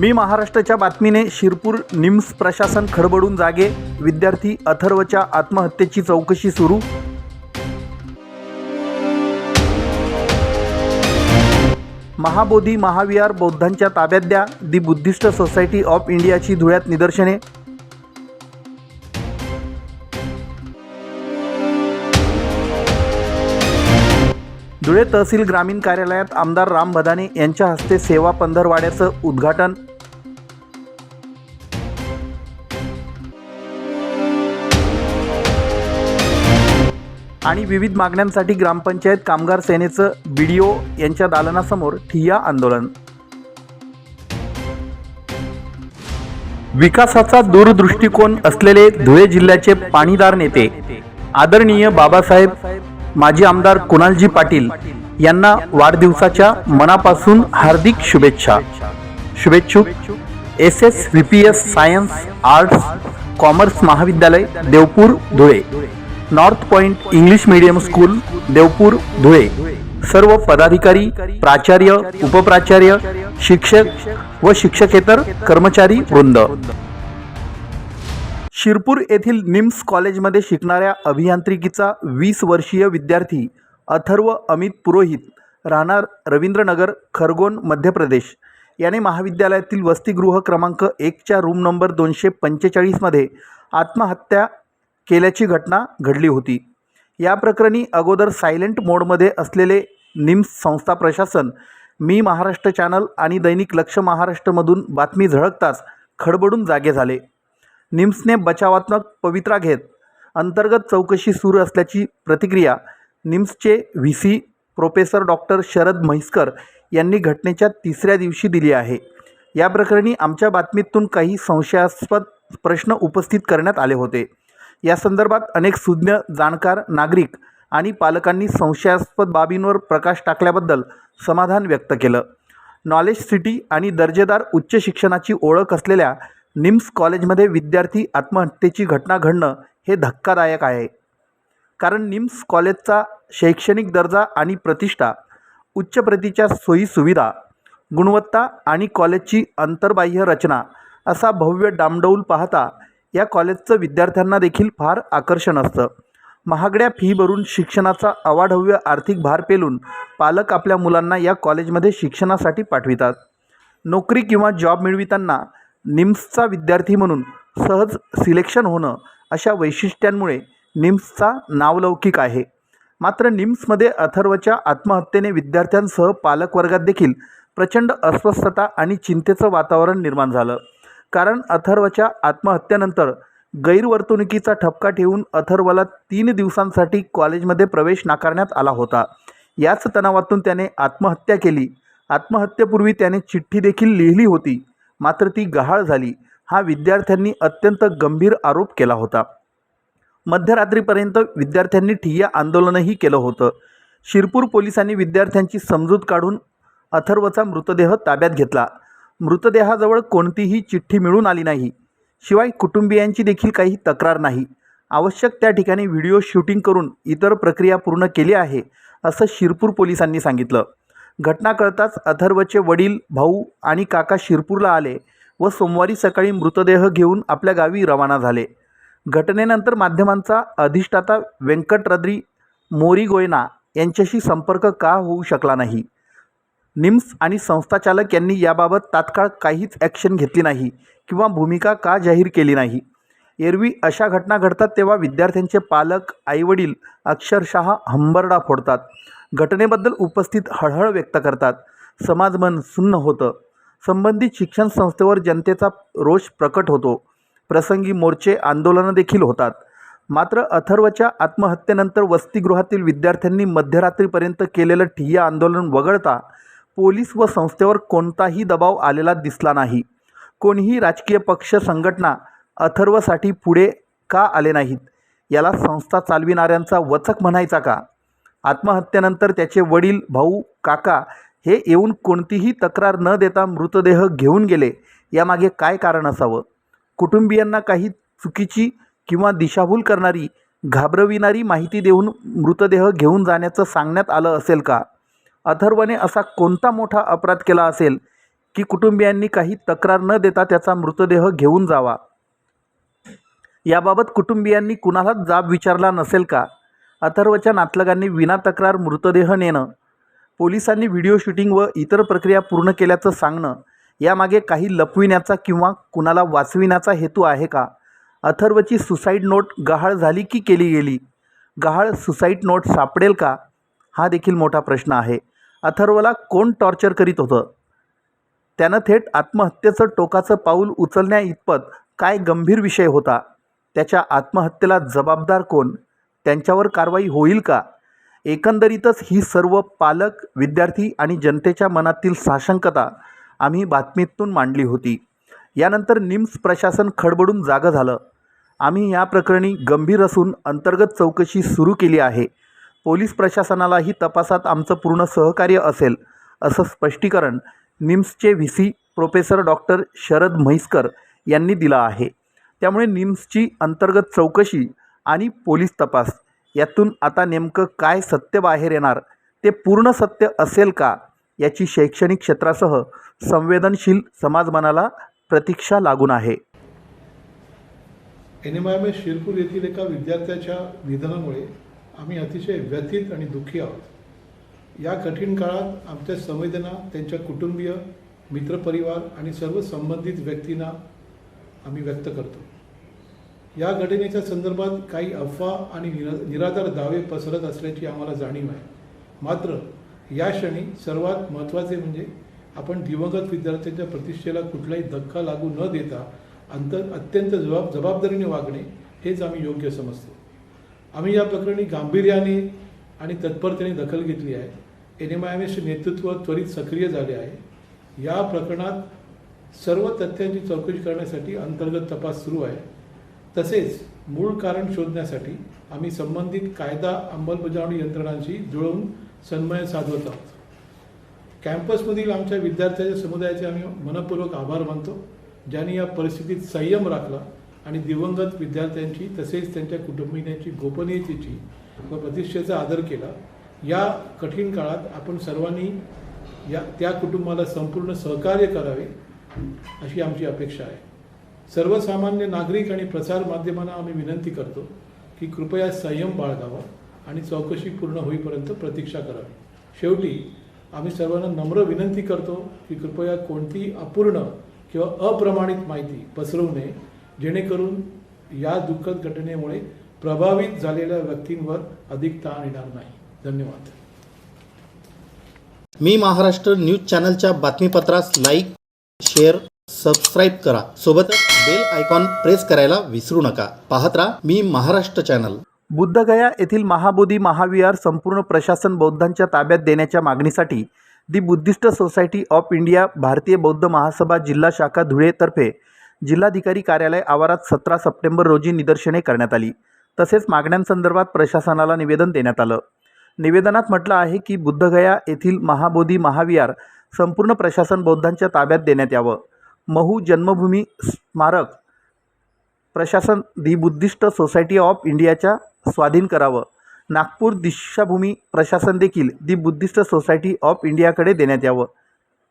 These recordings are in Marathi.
मी महाराष्ट्राच्या बातमीने शिरपूर निम्स प्रशासन खडबडून जागे. विद्यार्थी अथर्वच्या आत्महत्येची चौकशी सुरू. महाबोधी महाविहार बौद्धांच्या ताब्यात द्या. दी बुद्धिस्ट सोसायटी ऑफ इंडियाची धुळ्यात निदर्शने. धुळे तहसील ग्रामीण कार्यालयात आमदार राम भदाने यांच्या हस्ते सेवा पंधरवाड्याचं उद्घाटन. आणि विविध मागण्यांसाठी ग्रामपंचायत कामगार सेनेचं बी डी ओ यांच्या दालनासमोर ठिय्या आंदोलन. विकासाचा दूरदृष्टिकोन असलेले धुळे जिल्ह्याचे पाणीदार नेते आदरणीय बाबासाहेब माजी आमदार कुणालजी पाटील यांना वाढदिवसाच्या मनापासून हार्दिक शुभेच्छा. शुभेच्छुक S S V P S science arts commerce महाविद्यालय Deopur Dhule. North point English medium school Deopur Dhule. सर्व पदाधिकारी प्राचार्य उपप्राचार्य शिक्षक व शिक्षकेतर कर्मचारी वृंद. शिरपूर येथील निम्स कॉलेजमध्ये शिकणाऱ्या अभियांत्रिकीचा वीस वर्षीय विद्यार्थी अथर्व अमित पुरोहित राहणार रवींद्रनगर खरगोन मध्य प्रदेश. याने महाविद्यालयातील वसतिगृह क्रमांक एकच्या रूम नंबर दोनशे पंचेचाळीसमध्ये आत्महत्या केल्याची घटना घडली होती. या प्रकरणी अगोदर सायलेंट मोडमध्ये असलेले निम्स संस्था प्रशासन मी महाराष्ट्र चॅनल आणि दैनिक लक्ष महाराष्ट्रमधून बातमी झळकताच खडबडून जागे झाले. निम्सने बचावात्मक पवित्रा घेत. अंतर्गत चौकशी सुरू असल्याची प्रतिक्रिया निम्सचे V. C. Professor doctor Sharad Mhaiskar यांनी घटनेच्या तिसऱ्या दिवशी दिली आहे. या प्रकरणी आमच्या बातमीतून काही संशयास्पद प्रश्न उपस्थित करण्यात आले होते. या संदर्भात अनेक सुज्ञ जाणकार नागरिक आणि पालकांनी संशयास्पद बाबींवर प्रकाश टाकल्याबद्दल समाधान व्यक्त केलं. नॉलेज सिटी आणि दर्जेदार उच्च शिक्षणाची ओळख असलेल्या निम्स कॉलेजमध्ये विद्यार्थी आत्महत्येची घटना घडणं हे धक्कादायक आहे. कारण निम्स कॉलेजचा शैक्षणिक दर्जा आणि प्रतिष्ठा उच्च प्रतीच्या सोयीसुविधा गुणवत्ता आणि कॉलेजची अंतर्बाह्य रचना असा भव्य डामडौल पाहता या कॉलेजचं विद्यार्थ्यांना देखील फार आकर्षण असतं. महागड्या फी भरून शिक्षणाचा अवाढव्य आर्थिक भार पेलून पालक आपल्या मुलांना या कॉलेजमध्ये शिक्षणासाठी पाठवितात. नोकरी किंवा जॉब मिळविताना निम्सचा विद्यार्थी म्हणून सहज सिलेक्शन होणं अशा वैशिष्ट्यांमुळे निम्सचा नावलौकिक आहे. मात्र निम्समध्ये अथर्वच्या आत्महत्येने विद्यार्थ्यांसह पालकवर्गात देखील प्रचंड अस्वस्थता आणि चिंतेचं वातावरण निर्माण झालं. कारण अथर्वच्या आत्महत्येनंतर गैरवर्तणुकीचा ठपका ठेवून अथर्वला तीन दिवसांसाठी कॉलेजमध्ये प्रवेश नाकारण्यात आला होता. याच तणावातून त्याने आत्महत्या केली. आत्महत्येपूर्वी त्याने चिठ्ठी देखील लिहिली होती. मात्र ती गहाळ झाली. हा विद्यार्थ्यांनी अत्यंत गंभीर आरोप केला होता. मध्यरात्रीपर्यंत विद्यार्थ्यांनी ठिय्या आंदोलनही केलं होतं. शिरपूर पोलिसांनी विद्यार्थ्यांची समजूत काढून अथर्वचा मृतदेह ताब्यात घेतला. मृतदेहाजवळ कोणतीही चिठ्ठी मिळून आली नाही. शिवाय कुटुंबियांची देखील काही तक्रार नाही. आवश्यक त्या ठिकाणी व्हिडिओ शूटिंग करून इतर प्रक्रिया पूर्ण केली आहे असं शिरपूर पोलिसांनी सांगितलं. घटना कळताच अथर्वचे वडील भाऊ आणि काका शिरपूरला आले व सोमवारी सकाळी मृतदेह घेऊन आपल्या गावी रवाना झाले. घटनेनंतर माध्यमांचा अधिष्ठाता व्यंकटरद्री मोरी गोयना यांच्याशी संपर्क का होऊ शकला नाही? निम्स आणि संस्थाचालक यांनी याबाबत तात्काळ काहीच ॲक्शन घेतली नाही किंवा भूमिका का जाहीर केली नाही? एरवी अशा घटना घडतात तेव्हा विद्यार्थ्यांचे पालक आईवडील अक्षरशः हंबरडा फोडतात. घटनेबद्दल उपस्थित हळहळ व्यक्त करतात. समाजमन सुन्न होतं. संबंधित शिक्षण संस्थेवर जनतेचा रोष प्रकट होतो. प्रसंगी मोर्चे आंदोलनं देखील होतात. मात्र अथर्वच्या आत्महत्येनंतर वसतिगृहातील विद्यार्थ्यांनी मध्यरात्रीपर्यंत केलेलं ठिय्या आंदोलन वगळता पोलीस व संस्थेवर कोणताही दबाव आलेला दिसला नाही. कोणीही राजकीय पक्ष संघटना अथर्वसाठी पुढे का आले नाहीत? याला संस्था चालविणाऱ्यांचा वचक म्हणायचा का? आत्महत्येनंतर त्याचे वडील भाऊ काका हे येऊन कोणतीही तक्रार न देता मृतदेह घेऊन गेले. यामागे काय कारण असावं? कुटुंबियांना काही चुकीची किंवा दिशाभूल करणारी घाबरविणारी माहिती देऊन मृतदेह घेऊन जाण्याचं सांगण्यात आलं असेल का? अथर्वने असा कोणता मोठा अपराध केला असेल की कुटुंबियांनी काही तक्रार न देता त्याचा मृतदेह घेऊन जावा? याबाबत कुटुंबियांनी कुणालाच जाब विचारला नसेल का? अथर्वच्या नातलगांनी विना तक्रार मृतदेह नेणं पोलिसांनी व्हिडिओ शूटिंग व इतर प्रक्रिया पूर्ण केल्याचं सांगणं यामागे काही लपविण्याचा किंवा कुणाला वाचविण्याचा हेतू आहे का? अथर्वची सुसाईड नोट गहाळ झाली की केली गेली? गहाळ सुसाईड नोट सापडेल का? हा देखील मोठा प्रश्न आहे. अथर्वला कोण टॉर्चर करीत होतं? त्यानं थेट आत्महत्येचं टोकाचं पाऊल उचलण्या इतपत काय गंभीर विषय होता? त्याच्या आत्महत्येला जबाबदार कोण? त्यांच्यावर कारवाई होईल का? एकंदरीतच ही सर्व पालक विद्यार्थी आणि जनतेच्या मनातील साशंकता आम्ही बातमीतून मांडली होती. यानंतर निम्स प्रशासन खडबडून जागं झालं. आम्ही या प्रकरणी गंभीर असून अंतर्गत चौकशी सुरू केली आहे. पोलीस प्रशासनालाही तपासात आमचं पूर्ण सहकार्य असेल असं स्पष्टीकरण निम्सचे V. C. Professor doctor Sharad Mhaiskar यांनी दिलं आहे. त्यामुळे निम्सची अंतर्गत चौकशी आणि पोलीस तपास. यातून आता नेमकं काय सत्य बाहेर येणार? ते पूर्ण सत्य असेल का? याची शैक्षणिक क्षेत्रासह संवेदनशील समाजमनाला प्रतीक्षा लागून आहे. N M I M S Shirpur येथील एका विद्यार्थ्याच्या निधनामुळे आम्ही अतिशय व्यथित आणि दुःखी आहोत. या कठीण काळात आमच्या संवेदना त्यांच्या कुटुंबीय मित्रपरिवार आणि सर्व संबंधित व्यक्तींना आम्ही व्यक्त करतो. या घटनेच्या संदर्भात काही अफवा आणि निरा निराधार दावे पसरत असल्याची आम्हाला जाणीव आहे. मात्र या क्षणी सर्वात महत्त्वाचे म्हणजे आपण दिवंगत विद्यार्थ्यांच्या प्रतिष्ठेला कुठलाही धक्का लागू न देता अंत अत्यंत जबाब जबाबदारीने वागणे हेच आम्ही योग्य समजतो. आम्ही या प्रकरणी गांभीर्याने आणि तत्परतेने दखल घेतली आहे. एन एम आय एम एसचे नेतृत्व त्वरित सक्रिय झाले आहे. या प्रकरणात सर्व तथ्यांची चौकशी करण्यासाठी अंतर्गत तपास सुरू आहे. तसेच मूळ कारण शोधण्यासाठी आम्ही संबंधित कायदा अंमलबजावणी यंत्रणांशी जुळवून सन्मय साधवत आहोत. कॅम्पसमधील आमच्या विद्यार्थ्याच्या समुदायाचे आम्ही मनपूर्वक आभार मानतो. ज्यांनी या परिस्थितीत संयम राखला आणि दिवंगत विद्यार्थ्यांची तसेच त्यांच्या कुटुंबियांची गोपनीयतेची व प्रतिष्ठेचा आदर केला या कठीण काळात आपण सर्वांनी या त्या कुटुंबाला संपूर्ण सहकार्य करावे अशी आमची अपेक्षा आहे. सर्वसामान्य नागरिक आणि प्रसार माध्यमांना आम्ही विनंती करतो की कृपया संयम बाळगावा आणि चौकशी पूर्ण होईपर्यंत प्रतीक्षा करावी. शेवटी आम्ही सर्वांना नम्र विनंती करतो की कृपया कोणतीही अपूर्ण किंवा अप्रमाणित माहिती पसरवू नये जेणेकरून या दुःखद घटनेमुळे प्रभावित झालेल्या व्यक्तींवर अधिक ताण येणार नाही. धन्यवाद. मी महाराष्ट्र न्यूज चॅनलच्या बातमीपत्रास लाईक शेअर सबस्क्राईब करा. सोबतच बेल आयकॉन प्रेस करायला विसरू नका. पाहत राहा मी महाराष्ट्र चॅनल बुद्धगया येथील महाबोधी महाविहार संपूर्ण प्रशासन बौद्धांच्या ताब्यात देण्याच्या मागणीसाठी the Buddhist society of India भारतीय बौद्ध महासभा जिल्हा शाखा धुळेतर्फे जिल्हाधिकारी कार्यालय आवारात सतरा सप्टेंबर रोजी निदर्शने करण्यात आली. तसेच मागण्यांसंदर्भात प्रशासनाला निवेदन देण्यात आलं. निवेदनात म्हटलं आहे की बुद्धगया येथील महाबोधी महाविहार संपूर्ण प्रशासन बौद्धांच्या ताब्यात देण्यात यावं. महू जन्मभूमी स्मारक. प्रशासन दी बुद्धिस्ट सोसायटी ऑफ इंडियाच्या स्वाधीन करावं. नागपूर दीक्षाभूमी प्रशासन देखील दी बुद्धिस्ट सोसायटी ऑफ इंडियाकडे देण्यात यावं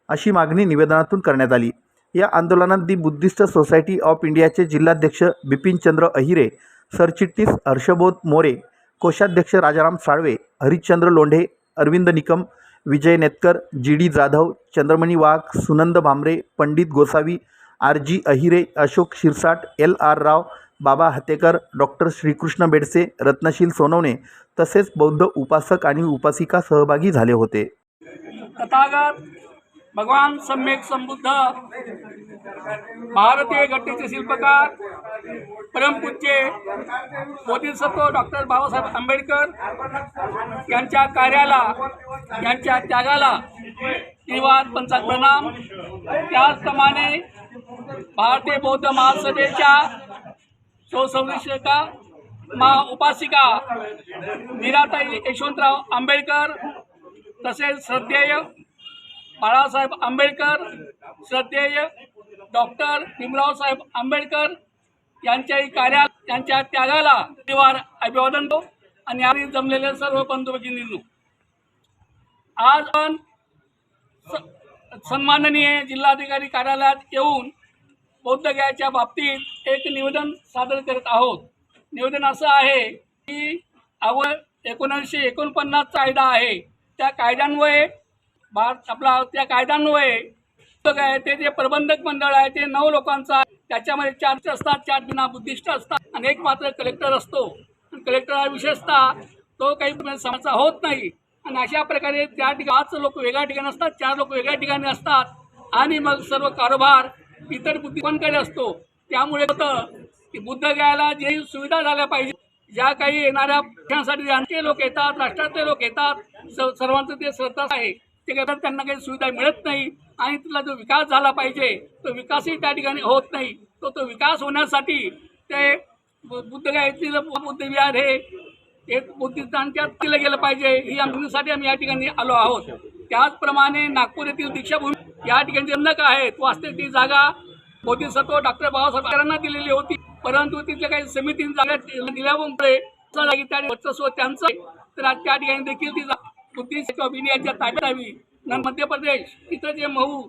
अशी मागणी निवेदनातून करण्यात आली. या आंदोलनात दी बुद्धिस्ट सोसायटी ऑफ इंडियाचे जिल्हाध्यक्ष बिपिनचंद्र अहिरे सरचिटणीस हर्षबोध मोरे कोषाध्यक्ष Rajaram Salve Harishchandra Londhe Arvind Nikam Vijay Netkar G D Jadhav Chandramani Wagh Sunand Bhambare Pandit Gosavi R G Ahire Ashok Shirsat L R Rao Baba Hatekar doctor Shrikrishna Bedse Ratnasheel Sonawane तसेच बौद्ध उपासक आणि उपासिका सहभागी झाले होते. तथागत भगवान सम्यक संबुद्ध भारतीय घटनेचे शिल्पकार परमपूज्य बोधिसत्व डॉक्टर बाबासाहेब आंबेडकर यांच्या कार्याला यांच्या त्यागाला निर्वाद पंचात प्रणाम. त्याचप्रमाणे भारतीय बौद्ध महासभेच्या चौसंविषका मा उपासिका मीराताई यशवंतराव आंबेडकर तसेच श्रद्धेय बाळासाहेब आंबेडकर श्रद्धेय डॉक्टर भीमरावसाहेब आंबेडकर यांच्याही कार्या त्यांच्या त्यागाला परिवार अभिवादन दो आणि यावेळी जमलेल्या सर्व बंधू भगिनींनो आज आपण स- सन्माननीय जिल्हाधिकारी कार्यालयात येऊन बौद्धगयाच्या बाबतीत एक निवेदन सादर करत आहोत. निवेदन असं आहे की अव एकोणीसशे एकोणपन्नासचा कायदा आहे. त्या कायद्यान्वये भारत आपला त्या कायद्यान्वये आहे ते जे प्रबंधक मंडळ आहे ते नऊ लोकांचा त्याच्यामध्ये चार असतात चार बिना बुद्धिस्ट असतात आणि एक मात्र कलेक्टर असतो. कलेक्टर हा विशेषतः तो काही समस्या होत नाही. आणि अशा प्रकारे त्या ठिकाणी पाच लोक वेगळ्या ठिकाणी असतात चार लोक वेगळ्या ठिकाणी असतात. आणि मग सर्व कारभार इतर बुद्धिमानकडे असतो. त्यामुळे होतं की बुद्धगयाला जे सुविधा झाल्या पाहिजे ज्या काही येणाऱ्या पक्षांसाठी ज्यांचे लोक येतात राष्ट्रातले लोक येतात स सर्वांचं ते श्रद्धा आहे. ते करतात त्यांना काही सुविधा मिळत नाही. आणि तिथला जो विकास झाला पाहिजे तो विकासही त्या ठिकाणी होत नाही. तो तो विकास होण्यासाठी ते बुद्धगायतील बुद्धविहार विहार हे एक बुद्धिस्तानच्यात केलं गेलं पाहिजे. ही आमच्यासाठी आम्ही या ठिकाणी आलो आहोत. त्याचप्रमाणे नागपूर येथील दीक्षाभूमी या ठिकाणी जन्नक आहे वास्तविक ती जागा बोधिसत्व डॉक्टर बाबासाहेबांना दिलेली होती. परंतु तिथल्या काही समितीने जागा दिल्यामुळे त्या वर्चस्व त्यांचं तर आज त्या ठिकाणी देखील ती बुद्धिस्ट यांच्या ताब्यात न मध्य प्रदेश तिथं जे महू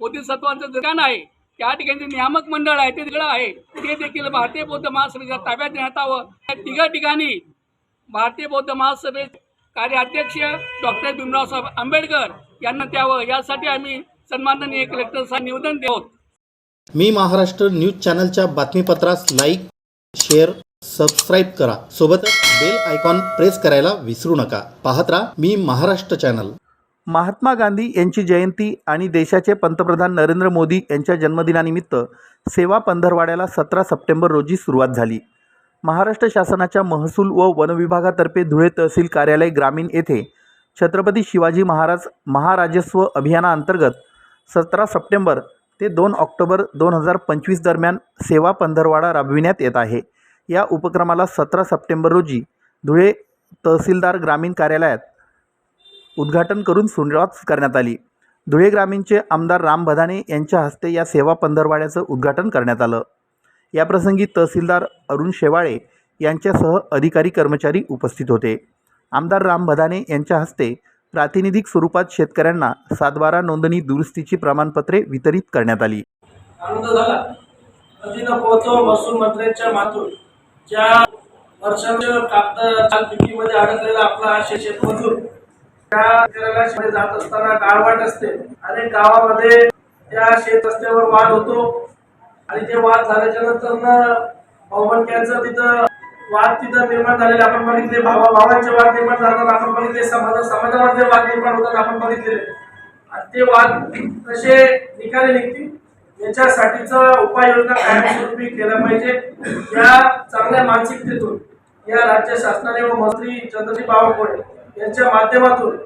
बोधिसत्वांचं दुकान आहे त्या ठिकाणी नियामक मंडळ आहे ते तिकडं आहे ते देखील भारतीय बौद्ध महासभेच्या ताब्यात देण्यात यावं या तिघा ठिकाणी भारतीय बौद्ध महासभे कार्याध्यक्ष डॉक्टर भीमरावसाहेब आंबेडकर यांना द्यावं. यासाठी आम्ही सन्माननीय कलेक्टरचा निवेदन देऊ मी महाराष्ट्र न्यूज चॅनलच्या बातमीपत्रास लाईक शेअर सबस्क्राईब करा. सोबतच बेल आयकॉन प्रेस करायला विसरू नका. पाहत राहा मी महाराष्ट्र चॅनल महात्मा गांधी यांची जयंती आणि देशाचे पंतप्रधान नरेंद्र मोदी यांच्या जन्मदिनानिमित्त सेवा पंधरवाड्याला सतरा सप्टेंबर रोजी सुरुवात झाली. महाराष्ट्र शासनाच्या महसूल व वनविभागातर्फे धुळे तहसील कार्यालय ग्रामीण येथे छत्रपती शिवाजी महाराज महाराजस्व अभियानाअंतर्गत सतरा सप्टेंबर ते दोन ऑक्टोबर दोन हजार पंचवीस दरम्यान सेवा पंधरवाडा राबविण्यात येत आहे. या उपक्रमाला सतरा सप्टेंबर रोजी धुळे तहसीलदार ग्रामीण कार्यालयात उद्घाटन करून सुरुवात करण्यात आली. धुळे ग्रामीणचे आमदार राम भदाने यांच्या हस्ते या सेवा पंधरवाड्याचं उद्घाटन करण्यात आलं. याप्रसंगी तहसीलदार अरुण शेवाळे यांच्यासह अधिकारी कर्मचारी उपस्थित होते. आमदार राम भदाने यांच्या हस्ते प्रातिनिधिक स्वरूपात शेतकऱ्यांना सातबारा नोंदणी दुरुस्तीची प्रमाणपत्रे वितरित करण्यात आली. झाला. महसूल मंत्र्यांच्या मातून ज्या वर्षांच्या कागद चालपिकीमध्ये अडकलेला आपला हा शेतमजूर त्या शेतकऱ्याला जात असताना गाळवाट असते. आणि गावामध्ये त्या शेत रस्त्यावर वाद होतो. आणि ते वाद झाल्याच्यानंतर भाऊबंदक्यांचं तिथं वाद तिथं निर्माण झालेले आपण बघितले. भावा भावांचे वाद निर्माण झाला आपण बघितले. समाजा समाजामध्ये वाद निर्माण होतात आपण बघितलेले आणि ते वाद कसे निकाली निघतील. याच्यासाठीचा उपाययोजना कायमस्वरूपी केल्या पाहिजे. या चांगल्या मानसिकतेतून या राज्य शासनाने व मंत्री चंद्रजी बावनकुळे यांच्या माध्यमातून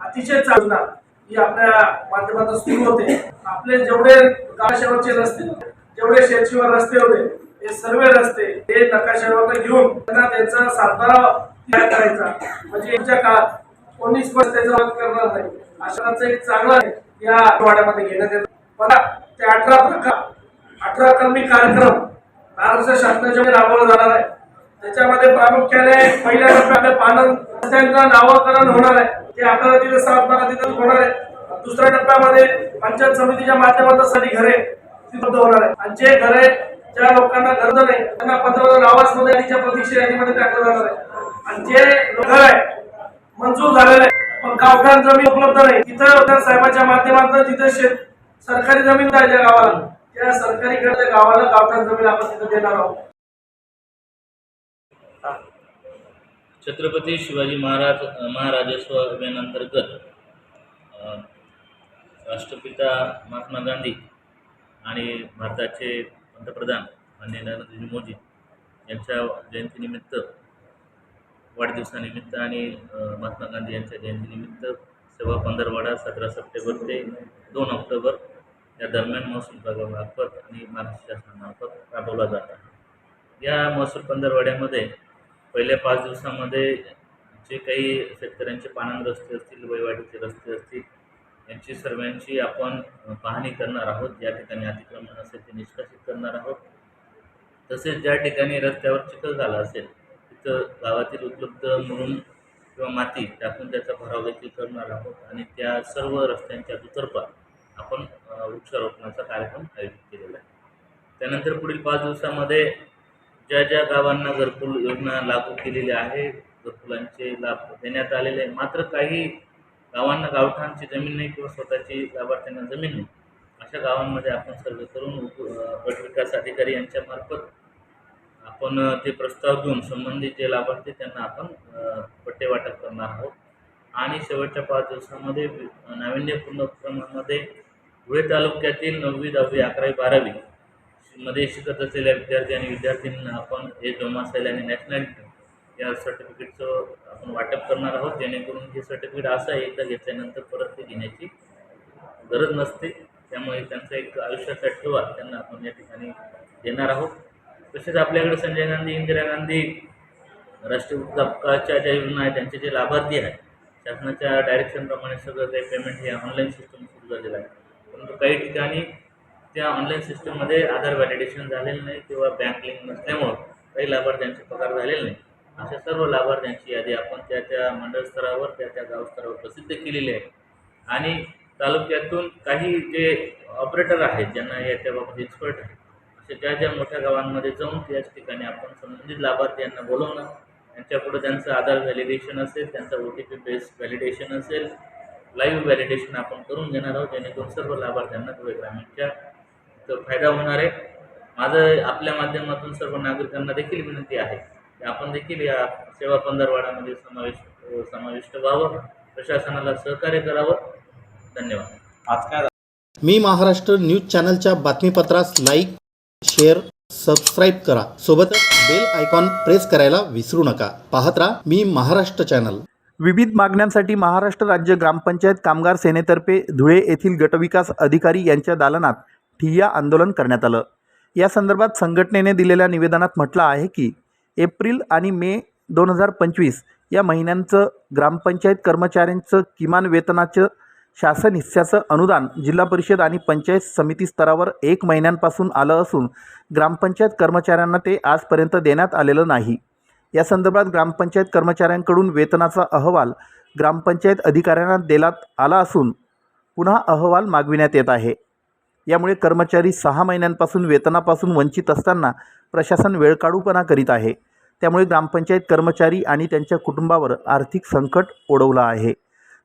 अतिशय चांगला ही आपल्या माध्यमातून सुरू होते. आपले जेवढे गावाशेवरचे रस्ते जेवढे शेतशिवार रस्ते होते हे सर्व रस्ते हे नकाशावर घेऊन त्यांना त्यांचा सातारा तयार करायचा. म्हणजे यांच्या काळात कोणीच पण त्याचा करणार नाही. अशा एक चांगला या आठवड्यामध्ये घेण्यात येत. बघा ते अठरा प्रकार अठरा कर्मी कार्यक्रम महाराष्ट्र शासनाच्या राबवला जाणार आहे. त्याच्यामध्ये प्रामुख्याने पहिल्या टप्प्यात पालन रस्त्यांचं नामकरण होणार आहे. ते आपल्याला तिथे सात बारा तिथे होणार आहे. दुसऱ्या टप्प्यामध्ये पंचायत समितीच्या माध्यमातून घरे उपलब्ध होणार आहे आणि जे घरे ज्या लोकांना गरज नाही त्यांना पंतप्रधान आवासमध्ये आधीच्या प्रतीक्षा यादीमध्ये टाकलं जाणार आहे. आणि जे घर आहे मंजूर झालेलं आहे पण गावठाण जमीन उपलब्ध नाही. तिथं साहेबांच्या साहेबाच्या माध्यमातून तिथे शेत सरकारी जमीन आहे गावाला. त्या सरकारी त्या गावाला गावठाण जमीन आपण तिथं देणार आहोत. छत्रपती शिवाजी महाराज महाराजस्व अभियानांतर्गत राष्ट्रपिता महात्मा गांधी आणि भारताचे पंतप्रधान माननीय नरेंद्रजी मोदी यांच्या जयंतीनिमित्त वाढदिवसानिमित्त आणि महात्मा गांधी यांच्या जयंतीनिमित्त सेवा पंधरवाडा सतरा सप्टेंबर ते दोन ऑक्टोबर या दरम्यान महसूल विभागामार्फत आणि महाराष्ट्र शासनामार्फत राबवला जात आहे. या महसूल पंधरवाड्यामध्ये पहिल्या पाच दिवसामध्ये जे काही शेतकऱ्यांचे पाणंद रस्ते असतील वहिवाटीचे रस्ते असतील यांची सर्वांची आपण पाहणी करणार आहोत. ज्या ठिकाणी अतिक्रमण असेल ते निष्कासित करणार आहोत. तसेच ज्या ठिकाणी रस्त्यावर चिखल झाला असेल तिथं गावातील उपलब्ध मुरुम किंवा माती टाकून त्याचा भराव देखील करणार आहोत आणि त्या सर्व रस्त्यांच्या दुतर्फा आपण वृक्षारोपणाचा कार्यक्रम आयोजित केलेला आहे. त्यानंतर पुढील पाच दिवसामध्ये ज्या ज्या गावांना घरकुल योजना लागू केलेली आहे घरकुलांचे लाभ देण्यात आलेले आहे मात्र काही गावांना गावठाणची जमीन नाही किंवा स्वतःची लाभार्थ्यांना जमीन नाही अशा गावांमध्ये आपण सर्वे करून उप अ, अधिकारी यांच्यामार्फत आपण ते प्रस्ताव घेऊन संबंधित जे लाभार्थी त्यांना आपण पट्टे वाटप करणार आहोत. आणि शेवटच्या पाच दिवसामध्ये नाविन्यपूर्ण उपक्रमामध्ये धुळे तालुक्यातील नववी दहावी अकरावी बारावी मध्ये शिकत असलेल्या विद्यार्थी आणि विद्यार्थ्यांना आपण हे डोमासाईल आणि नॅशनॅलिटी या सर्टिफिकेटचं आपण वाटप करणार आहोत. जेणेकरून हे सर्टिफिकेट असं आहे एकदा घेतल्यानंतर परत ते घेण्याची गरज नसते. त्यामुळे त्यांचा एक आयुष्याचा ठेवा त्यांना आपण या ठिकाणी देणार आहोत. तसेच आपल्याकडे संजय गांधी इंदिरा गांधी राष्ट्रीय उपक्रमाच्या ज्या योजना आहेत त्यांचे जे लाभार्थी आहेत शासनाच्या डायरेक्शनप्रमाणे सगळं काही पेमेंट हे ऑनलाईन सिस्टम सुरू झालेलं आहे. परंतु काही ठिकाणी त्या ऑनलाईन सिस्टममध्ये आधार व्हॅलिडेशन झालेलं नाही किंवा बँक लिंक नसल्यामुळं काही लाभार्थ्यांचे पगार झालेले नाही. अशा सर्व लाभार्थ्यांची यादी आपण त्या त्या मंडळ स्तरावर त्या त्या गावस्तरावर प्रसिद्ध केलेली आहे. आणि तालुक्यातून काही जे ऑपरेटर आहेत ज्यांना याच्या बाबतीत एक्सपर्ट आहेत असे ज्या ज्या मोठ्या गावांमध्ये जाऊन त्याच ठिकाणी आपण संबंधित लाभार्थी यांना बोलवणं त्यांच्यापुढं त्यांचं आधार व्हॅलिडेशन असेल त्यांचा O T P base validation असेल लाईव्ह व्हॅलिडेशन आपण करून घेणार आहोत जेणेकरून सर्व लाभार्थ्यांना धुळे ग्रामीणच्या तो फायदा होणार आहे. माझं आपल्या माध्यमातून सर्व नागरिकांना देखील विनंती आहे की आपण देखील या सेवा पंधरवाडामध्ये समावेश समाविष्ट व्हावं प्रशासनाला सहकार्य करावं. धन्यवाद. मी महाराष्ट्र न्यूज चॅनलच्या बातमीपत्रास लाईक शेअर सबस्क्राईब करा. सोबतच बेल आयकॉन प्रेस करायला विसरू नका. पाहत राहा मी महाराष्ट्र चॅनल. विविध मागण्यांसाठी महाराष्ट्र राज्य ग्रामपंचायत कामगार सेनेतर्फे धुळे येथील गटविकास अधिकारी यांच्या दालनात ठिय्या आंदोलन करण्यात आलं. या संदर्भात संघटनेने दिलेल्या निवेदनात म्हटलं आहे की एप्रिल आणि मे दोन हजार पंचवीस या महिन्यांचं ग्रामपंचायत कर्मचाऱ्यांचं किमान वेतनाचं शासन हिस्स्याचं अनुदान जिल्हा परिषद आणि पंचायत समिती स्तरावर एक महिन्यांपासून आलं असून ग्रामपंचायत कर्मचाऱ्यांना ते आजपर्यंत देण्यात आलेलं नाही. या संदर्भात ग्रामपंचायत कर्मचाऱ्यांकडून वेतनाचा अहवाल ग्रामपंचायत अधिकाऱ्यांना देण्यात आला असून पुन्हा अहवाल मागविण्यात येत आहे. यामुळे कर्मचारी सहा महिन्यांपासून वेतनापासून वंचित असताना प्रशासन वेळकाढूपणा करीत आहे. त्यामुळे ग्रामपंचायत कर्मचारी आणि त्यांच्या कुटुंबावर आर्थिक संकट ओढवलं आहे.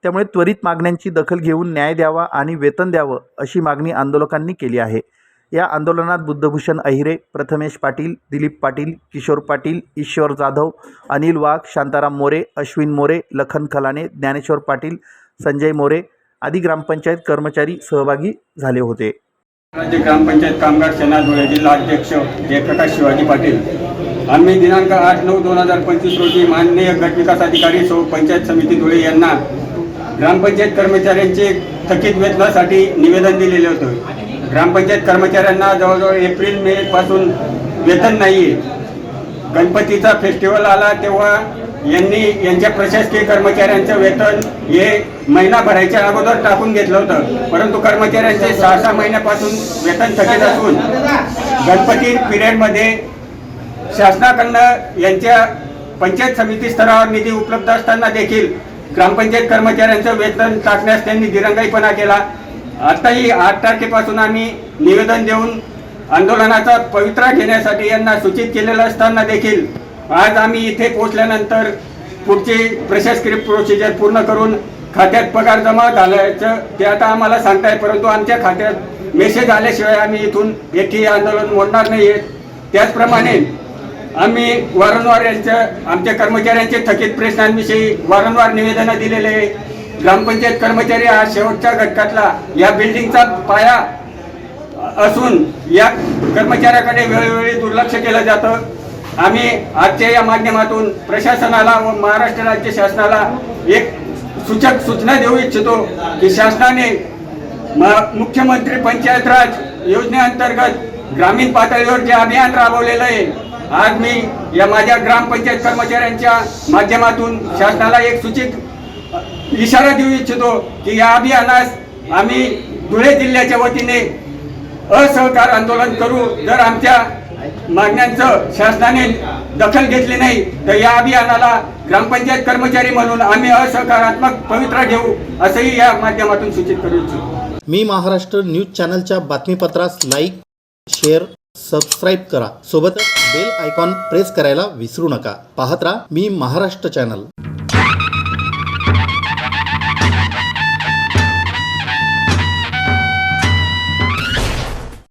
त्यामुळे त्वरित मागण्यांची दखल घेऊन न्याय द्यावा आणि वेतन द्यावं अशी मागणी आंदोलकांनी केली आहे. या आंदोलनात बुद्धभूषण अहिरे प्रथमेश पाटील दिलीप पाटील किशोर पाटील ईश्वर जाधव अनिल वाघ शांताराम मोरे अश्विन मोरे लखन खलाने ज्ञानेश्वर पाटील संजय मोरे आदी ग्रामपंचायत कर्मचारी सहभागी झाले होते. राज्य ग्रामपंचायत कामगार सेना धुळे जिल्हा अध्यक्ष जयप्रकाश शिवाजी पाटील. आम्ही दिनांक आठ नऊ दोन हजार पंचवीस रोजी माननीय गटविकास अधिकारी सौ पंचायत समिती धुळे यांना ग्रामपंचायत कर्मचाऱ्यांचे थकीत वेतनासाठी निवेदन दिलेले होते. ग्रामपंचायत कर्मचाऱ्यांना जवळजवळ एप्रिल मे पासून वेतन नाही आहे गणपतीचा फेस्टिवल आला तेव्हा यांनी यांच्या प्रशासकीय कर्मचाऱ्यांचं वेतन हे महिना भरायच्या अगोदर टाकून घेतलं होतं. परंतु कर्मचाऱ्यांचे सहा सहा महिन्यापासून वेतन थकीत असून गणपती पिरियडमध्ये शासनाकडनं यांच्या पंचायत समिती स्तरावर निधी उपलब्ध असताना देखील ग्रामपंचायत कर्मचाऱ्यांचं वेतन टाकण्यास त्यांनी दिरंगाईपणा केला. आताही आठ तारखेपासून आम्ही निवेदन देऊन आंदोलनाचा पवित्रा घेण्यासाठी यांना सूचित केलेलं असताना देखील आज आम्ही इथे पोहोचल्यानंतर पुढची प्रशासकीय प्रोसिजर पूर्ण करून खात्यात पगार जमा झाल्याचं ते आता आम्हाला सांगताय परंतु आमच्या खात्यात मेसेज आल्याशिवाय आम्ही इथून येथे आंदोलन मोडणार नाही त्याचप्रमाणे आम्ही वारंवार यांच्या आमच्या कर्मचाऱ्यांचे थकीत प्रश्नांविषयी वारंवार निवेदनं दिलेले आहे. ग्रामपंचायत कर्मचारी हा शेवटच्या घटकातला या बिल्डिंगचा पाया असून या कर्मचाऱ्याकडे वेळोवेळी दुर्लक्ष केलं जातं. आम्ही आजच्या या माध्यमातून प्रशासनाला व महाराष्ट्र राज्य शासनाला एक सूचक सूचना देऊ इच्छितो की शासनाने मुख्यमंत्री पंचायत राज योजनेअंतर्गत ग्रामीण पातळीवर जे अभियान राबवलेलं आहे आज मी या माझ्या ग्रामपंचायत कर्मचाऱ्यांच्या माध्यमातून शासनाला एक सूचित इशारा देऊ इच्छितो की या अभियानास आम्ही धुळे जिल्ह्याच्या वतीने असहकार आंदोलन करू. जर आमच्या मागण्यांचं शासनाने दखल घेतली नाही तर या अभियानाला ग्रामपंचायत कर्मचारी म्हणून आम्ही असहकारात्मक पवित्रा घेऊ असंही या माध्यमातून सूचित करू इच्छितो. मी महाराष्ट्र न्यूज चॅनलच्या बातमीपत्रास लाईक शेअर सबस्क्राईब करा. सोबतच बेल आयकॉन प्रेस करायला विसरू नका. पाहत राहा मी महाराष्ट्र चॅनल.